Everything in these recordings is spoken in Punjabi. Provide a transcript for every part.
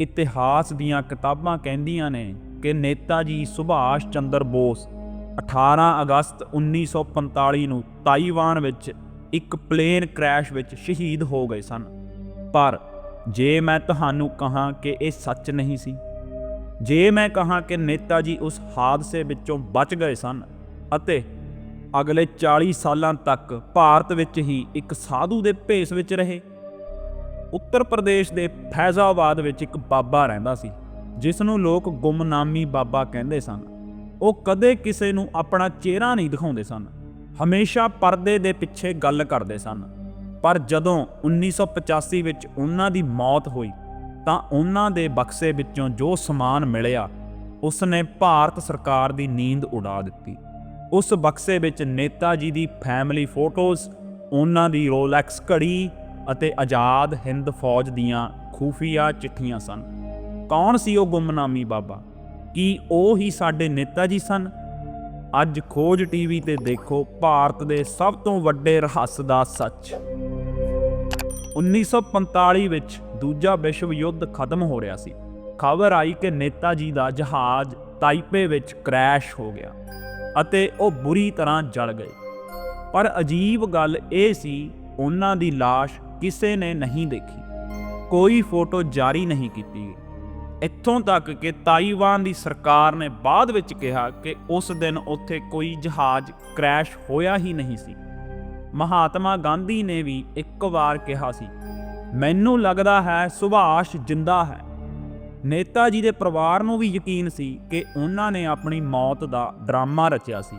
ਇਤਿਹਾਸ ਦੀਆਂ ਕਿਤਾਬਾਂ ਕਹਿੰਦੀਆਂ ਨੇ ਕਿ ਨੇਤਾ ਜੀ ਸੁਭਾਸ਼ ਚੰਦਰ ਬੋਸ 18 ਅਗਸਤ 1945 ਨੂੰ ਤਾਈਵਾਨ ਵਿੱਚ ਇੱਕ ਪਲੇਨ ਕ੍ਰੈਸ਼ ਵਿੱਚ ਸ਼ਹੀਦ ਹੋ ਗਏ ਸਨ। ਪਰ ਜੇ ਮੈਂ ਤੁਹਾਨੂੰ ਕਹਾਂ ਕਿ ਇਹ ਸੱਚ ਨਹੀਂ ਸੀ, ਜੇ ਮੈਂ ਕਹਾਂ ਕਿ ਨੇਤਾ ਜੀ ਉਸ ਹਾਦਸੇ ਵਿੱਚੋਂ ਬਚ ਗਏ ਸਨ ਅਤੇ ਅਗਲੇ 40 ਸਾਲਾਂ ਤੱਕ ਭਾਰਤ ਵਿੱਚ ਹੀ ਇੱਕ ਸਾਧੂ ਦੇ ਭੇਸ ਵਿੱਚ ਰਹੇ ਉੱਤਰ ਪ੍ਰਦੇਸ਼ ਦੇ ਫੈਜ਼ਾਬਾਦ ਵਿੱਚ ਇੱਕ ਬਾਬਾ ਰਹਿੰਦਾ ਸੀ ਜਿਸ ਨੂੰ ਲੋਕ ਗੁੰਮਨਾਮੀ ਬਾਬਾ ਕਹਿੰਦੇ ਸਨ। ਉਹ ਕਦੇ ਕਿਸੇ ਨੂੰ ਆਪਣਾ ਚਿਹਰਾ ਨਹੀਂ ਦਿਖਾਉਂਦੇ ਸਨ। ਹਮੇਸ਼ਾ ਪਰਦੇ ਦੇ ਪਿੱਛੇ ਗੱਲ ਕਰਦੇ ਸਨ। ਪਰ ਜਦੋਂ 1985 ਵਿੱਚ ਉਹਨਾਂ ਦੀ ਮੌਤ ਹੋਈ, ਤਾਂ ਉਹਨਾਂ ਦੇ ਬਕਸੇ ਵਿੱਚੋਂ ਜੋ ਸਮਾਨ ਮਿਲਿਆ ਉਸ ਨੇ ਭਾਰਤ ਸਰਕਾਰ ਦੀ ਨੀਂਦ ਉਡਾ ਦਿੱਤੀ। ਉਸ ਬਕਸੇ ਵਿੱਚ ਨੇਤਾ ਜੀ ਦੀ ਫੈਮਿਲੀ ਫੋਟੋਜ਼ ਉਹਨਾਂ ਦੀ ਰੋਲੈਕਸ ਘੜੀ ਅਤੇ ਆਜ਼ਾਦ ਹਿੰਦ ਫੌਜ ਦੀਆਂ ਖੂਫੀਆ ਚਿੱਠੀਆਂ ਸਨ। ਕੌਣ ਸੀ ਉਹ ਗੁੰਮਨਾਮੀ ਬਾਬਾ? ਕੀ ਉਹ ਹੀ ਸਾਡੇ ਨੇਤਾ ਜੀ ਸਨ? ਅੱਜ ਖੋਜ ਟੀਵੀ ਤੇ ਦੇਖੋ ਭਾਰਤ ਦੇ ਸਭ ਤੋਂ ਵੱਡੇ ਰਹੱਸ ਦਾ ਸੱਚ। 1945 ਵਿੱਚ ਦੂਜਾ ਵਿਸ਼ਵ ਯੁੱਧ ਖਤਮ ਹੋ ਰਿਹਾ ਸੀ। ਖਬਰ ਆਈ ਕਿ ਨੇਤਾ ਜੀ ਦਾ ਜਹਾਜ਼ ਤਾਈਪੇ ਵਿੱਚ ਕ੍ਰੈਸ਼ ਹੋ ਗਿਆ ਅਤੇ ਉਹ ਬੁਰੀ ਤਰ੍ਹਾਂ ਜਲ ਗਏ। ਪਰ ਅਜੀਬ ਗੱਲ ਇਹ ਸੀ, ਉਹਨਾਂ ਦੀ লাশ ਕਿਸੇ ਨੇ ਨਹੀਂ ਦੇਖੀ। ਕੋਈ ਫੋਟੋ ਜਾਰੀ ਨਹੀਂ ਕੀਤੀ ਗਈ। ਇੱਥੋਂ ਤੱਕ ਕਿ ਤਾਈਵਾਨ ਦੀ ਸਰਕਾਰ ਨੇ ਬਾਅਦ ਵਿੱਚ ਕਿਹਾ ਕਿ ਉਸ ਦਿਨ ਉੱਥੇ ਕੋਈ ਜਹਾਜ਼ ਕ੍ਰੈਸ਼ ਹੋਇਆ ਹੀ ਨਹੀਂ ਸੀ। ਮਹਾਤਮਾ ਗਾਂਧੀ ਨੇ ਵੀ ਇੱਕ ਵਾਰ ਕਿਹਾ ਸੀ, ਮੈਨੂੰ ਲੱਗਦਾ ਹੈ ਸੁਭਾਸ਼ ਜਿੰਦਾ ਹੈ। ਨੇਤਾ ਜੀ ਦੇ ਪਰਿਵਾਰ ਨੂੰ ਵੀ ਯਕੀਨ ਸੀ ਕਿ ਉਹਨਾਂ ਨੇ ਆਪਣੀ ਮੌਤ ਦਾ ਡਰਾਮਾ ਰਚਿਆ ਸੀ,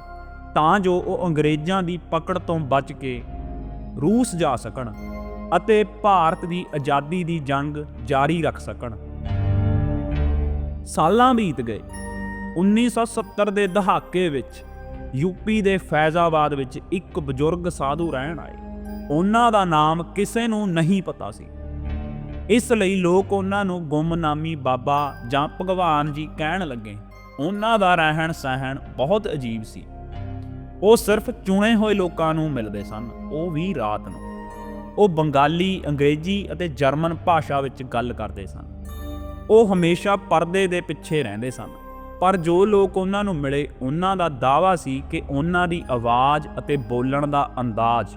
ਤਾਂ ਜੋ ਉਹ ਅੰਗਰੇਜ਼ਾਂ ਦੀ ਪਕੜ ਤੋਂ ਬਚ ਕੇ ਰੂਸ ਜਾ ਸਕਣ। ਅਤੇ ਭਾਰਤ ਦੀ ਆਜ਼ਾਦੀ ਦੀ ਜੰਗ ਜਾਰੀ ਰੱਖ ਸਕਣ। ਸਾਲਾਂ ਬੀਤ ਗਏ। 1970 ਦੇ ਦਹਾਕੇ ਵਿੱਚ ਯੂਪੀ ਦੇ ਫੈਜ਼ਾਬਾਦ ਵਿੱਚ ਇੱਕ ਬਜ਼ੁਰਗ ਸਾਧੂ ਰਹਿਣ ਆਏ। ਉਹਨਾਂ ਦਾ ਨਾਮ ਕਿਸੇ ਨੂੰ ਨਹੀਂ ਪਤਾ ਸੀ। ਇਸ ਲਈ ਲੋਕ ਉਹਨਾਂ ਨੂੰ ਗੁੰਮਨਾਮੀ ਬਾਬਾ ਜਾਂ ਭਗਵਾਨ ਜੀ ਕਹਿਣ ਲੱਗੇ। ਉਹਨਾਂ ਦਾ ਰਹਿਣ ਸਹਿਣ ਬਹੁਤ ਅਜੀਬ ਸੀ। ਉਹ ਸਿਰਫ ਚੁਣੇ ਹੋਏ ਲੋਕਾਂ ਨੂੰ ਮਿਲਦੇ ਸਨ। ਉਹ ਵੀ ਰਾਤ ਨੂੰ। ਉਹ ਬੰਗਾਲੀ, ਅੰਗਰੇਜ਼ੀ ਅਤੇ ਜਰਮਨ ਭਾਸ਼ਾ ਵਿੱਚ ਗੱਲ ਕਰਦੇ ਸਨ। ਉਹ ਹਮੇਸ਼ਾ ਪਰਦੇ ਦੇ ਪਿੱਛੇ ਰਹਿੰਦੇ ਸਨ, ਪਰ ਜੋ ਲੋਕ ਉਹਨਾਂ ਨੂੰ ਮਿਲੇ, ਉਹਨਾਂ ਦਾ ਦਾਵਾ ਸੀ ਕਿ ਉਹਨਾਂ ਦੀ ਆਵਾਜ਼ ਅਤੇ ਬੋਲਣ ਦਾ ਅੰਦਾਜ਼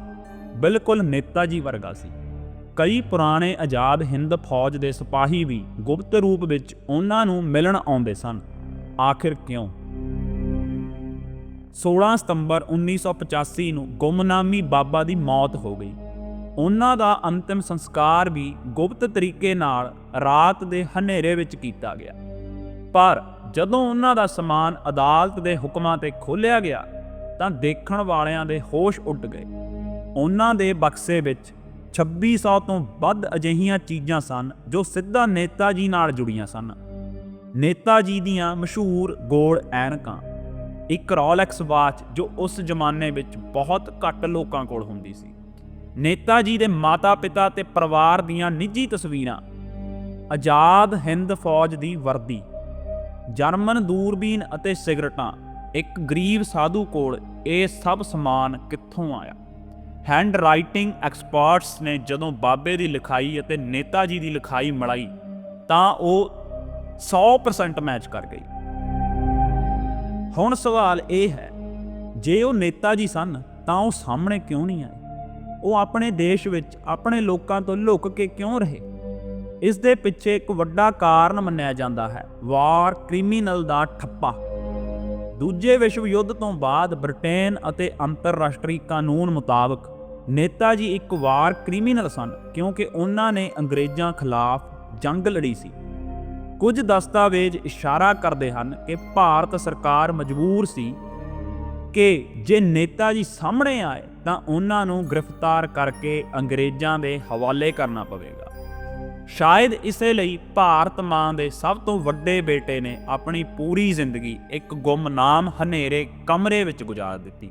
ਬਿਲਕੁਲ ਨੇਤਾ ਜੀ ਵਰਗਾ ਸੀ। ਕਈ ਪੁਰਾਣੇ ਆਜ਼ਾਦ ਹਿੰਦ ਫੌਜ ਦੇ ਸਿਪਾਹੀ ਵੀ ਗੁਪਤ ਰੂਪ ਵਿੱਚ ਉਹਨਾਂ ਨੂੰ ਮਿਲਣ ਆਉਂਦੇ ਸਨ। ਆਖਿਰ ਕਿਉਂ? 16 ਸਤੰਬਰ 1985 ਨੂੰ ਗੁੰਮਨਾਮੀ ਬਾਬਾ ਦੀ ਮੌਤ ਹੋ ਗਈ। ਉਹਨਾਂ ਦਾ ਅੰਤਿਮ ਸੰਸਕਾਰ ਵੀ ਗੁਪਤ ਤਰੀਕੇ ਨਾਲ ਰਾਤ ਦੇ ਹਨੇਰੇ ਵਿੱਚ ਕੀਤਾ ਗਿਆ। ਪਰ ਜਦੋਂ ਉਹਨਾਂ ਦਾ ਸਮਾਨ ਅਦਾਲਤ ਦੇ ਹੁਕਮਾਂ ਤੇ ਖੋਲ੍ਹਿਆ ਗਿਆ, ਤਾਂ ਦੇਖਣ ਵਾਲਿਆਂ ਦੇ ਹੋਸ਼ ਉੱਡ ਗਏ। ਉਹਨਾਂ ਦੇ ਬਕਸੇ ਵਿੱਚ 2600 ਤੋਂ ਵੱਧ ਅਜਿਹੀਆਂ ਚੀਜ਼ਾਂ ਸਨ ਜੋ ਸਿੱਧਾ ਨੇਤਾ ਜੀ ਨਾਲ ਜੁੜੀਆਂ ਸਨ। ਨੇਤਾ ਜੀ ਦੀਆਂ ਮਸ਼ਹੂਰ ਗੋਲ ਐਨਕਾਂ, ਇੱਕ ਰੋਲੈਕਸ ਵਾਚ ਜੋ ਉਸ ਜ਼ਮਾਨੇ ਵਿੱਚ ਬਹੁਤ ਘੱਟ ਲੋਕਾਂ ਕੋਲ ਹੁੰਦੀ ਸੀ। ਨੇਤਾ ਜੀ ਦੇ ਮਾਤਾ-ਪਿਤਾ ਤੇ ਪਰਿਵਾਰ ਦੀਆਂ ਨਿੱਜੀ ਤਸਵੀਰਾਂ। ਆਜ਼ਾਦ ਹਿੰਦ ਫੌਜ ਦੀ ਵਰਦੀ, ਜਰਮਨ ਦੂਰਬੀਨ ਅਤੇ ਸਿਗਰਟਾਂ, ਇੱਕ ਗਰੀਬ ਸਾਧੂ ਕੋਲ ਇਹ ਸਭ ਸਮਾਨ ਕਿੱਥੋਂ ਆਇਆ? ਹੈਂਡ ਰਾਈਟਿੰਗ ਐਕਸਪਰਟਸ ਨੇ ਜਦੋਂ ਬਾਬੇ ਦੀ ਲਿਖਾਈ ਅਤੇ ਨੇਤਾ ਜੀ ਦੀ ਲਿਖਾਈ ਮਿਲਾਈ ਤਾਂ ਉਹ 100% ਮੈਚ ਕਰ ਗਈ। ਹੁਣ ਸਵਾਲ ਇਹ ਹੈ, ਜੇ ਉਹ ਨੇਤਾ ਜੀ ਸਨ, ਤਾਂ ਉਹ ਸਾਹਮਣੇ ਕਿਉਂ ਨਹੀਂ ਆਏ? ਉਹ ਆਪਣੇ ਦੇਸ਼ ਵਿੱਚ ਆਪਣੇ ਲੋਕਾਂ ਤੋਂ ਲੁਕ ਕੇ ਕਿਉਂ ਰਹੇ? ਇਸ ਦੇ ਪਿੱਛੇ ਇੱਕ ਵੱਡਾ ਕਾਰਨ ਮੰਨਿਆ ਜਾਂਦਾ ਹੈ, ਵਾਰ ਕ੍ਰਿਮੀਨਲ ਦਾ ਠੱਪਾ। ਦੂਜੇ ਵਿਸ਼ਵ ਯੁੱਧ ਤੋਂ ਬਾਅਦ ਬ੍ਰਿਟੇਨ ਅਤੇ ਅੰਤਰਰਾਸ਼ਟਰੀ ਕਾਨੂੰਨ ਮੁਤਾਬਕ ਨੇਤਾ ਜੀ ਇੱਕ ਵਾਰ ਕ੍ਰਿਮੀਨਲ ਸਨ, ਕਿਉਂਕਿ ਉਹਨਾਂ ਨੇ ਅੰਗਰੇਜ਼ਾਂ ਖਿਲਾਫ ਜੰਗ ਲੜੀ ਸੀ। ਕੁਝ ਦਸਤਾਵੇਜ਼ ਇਸ਼ਾਰਾ ਕਰਦੇ ਹਨ ਕਿ ਭਾਰਤ ਸਰਕਾਰ ਮਜਬੂਰ ਸੀ ਕਿ ਜੇ ਨੇਤਾ ਜੀ ਸਾਹਮਣੇ ਆਏ, ਤਾਂ ਉਹਨਾਂ ਨੂੰ ਗ੍ਰਿਫਤਾਰ ਕਰਕੇ ਅੰਗਰੇਜ਼ਾਂ ਦੇ ਹਵਾਲੇ ਕਰਨਾ ਪਵੇਗਾ। ਸ਼ਾਇਦ ਇਸੇ ਲਈ ਭਾਰਤ ਮਾਂ ਦੇ ਸਭ ਤੋਂ ਵੱਡੇ ਬੇਟੇ ਨੇ ਆਪਣੀ ਪੂਰੀ ਜ਼ਿੰਦਗੀ ਇੱਕ ਗੁੰਮਨਾਮ ਹਨੇਰੇ ਕਮਰੇ ਵਿੱਚ ਗੁਜ਼ਾਰ ਦਿੱਤੀ।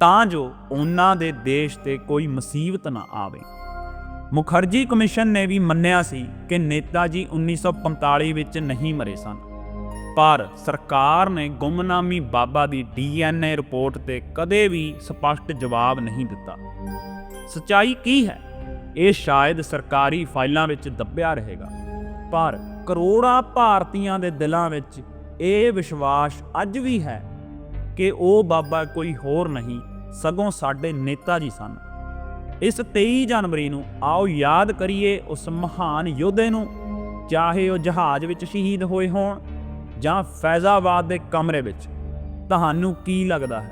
ਤਾਂ ਜੋ ਉਹਨਾਂ ਦੇ ਦੇਸ਼ ਤੇ ਕੋਈ ਮੁਸੀਬਤ ਨਾ ਆਵੇ। ਮੁਖਰਜੀ ਕਮਿਸ਼ਨ ਨੇ ਵੀ ਮੰਨਿਆ ਸੀ ਕਿ ਨੇਤਾ ਜੀ 1945 ਵਿੱਚ ਨਹੀਂ ਮਰੇ ਸਨ। ਪਰ ਸਰਕਾਰ ਨੇ ਗੁੰਮਨਾਮੀ ਬਾਬਾ ਦੀ ਡੀਐਨਏ ਰਿਪੋਰਟ ਤੇ ਕਦੇ ਵੀ ਸਪਸ਼ਟ ਜਵਾਬ ਨਹੀਂ ਦਿੱਤਾ। ਸਚਾਈ ਕੀ ਹੈ? ਇਹ ਸ਼ਾਇਦ ਸਰਕਾਰੀ ਫਾਈਲਾਂ ਵਿੱਚ ਦੱਬਿਆ ਰਹੇਗਾ। ਪਰ ਕਰੋੜਾਂ ਭਾਰਤੀਆਂ ਦੇ ਦਿਲਾਂ ਵਿੱਚ ਇਹ ਵਿਸ਼ਵਾਸ ਅੱਜ ਵੀ ਹੈ ਕਿ ਉਹ ਬਾਬਾ ਕੋਈ ਹੋਰ ਨਹੀਂ, ਸਗੋਂ ਸਾਡੇ ਨੇਤਾ ਜੀ ਸਨ। ਇਸ 23 ਜਨਵਰੀ ਨੂੰ ਆਓ ਯਾਦ ਕਰੀਏ ਉਸ ਮਹਾਨ ਯੋਧੇ ਨੂੰ, ਚਾਹੇ ਉਹ ਜਹਾਜ਼ ਵਿੱਚ ਸ਼ਹੀਦ ਹੋਏ ਹੋਣ ਜਾਂ ਫੈਜ਼ਾਬਾਦ ਦੇ ਕਮਰੇ ਵਿੱਚ। ਤੁਹਾਨੂੰ ਕੀ ਲੱਗਦਾ ਹੈ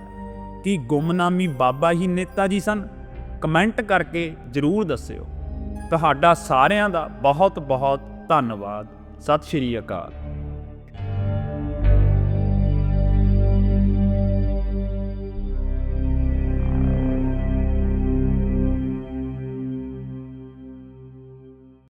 ਕਿ ਗੁੰਮਨਾਮੀ ਬਾਬਾ ਹੀ ਨੇਤਾ ਜੀ ਸਨ? ਕਮੈਂਟ ਕਰਕੇ ਜਰੂਰ ਦੱਸਿਓ। ਤੁਹਾਡਾ ਸਾਰਿਆਂ ਦਾ ਬਹੁਤ ਬਹੁਤ ਧੰਨਵਾਦ। ਸਤਿ ਸ਼੍ਰੀ ਅਕਾਲ।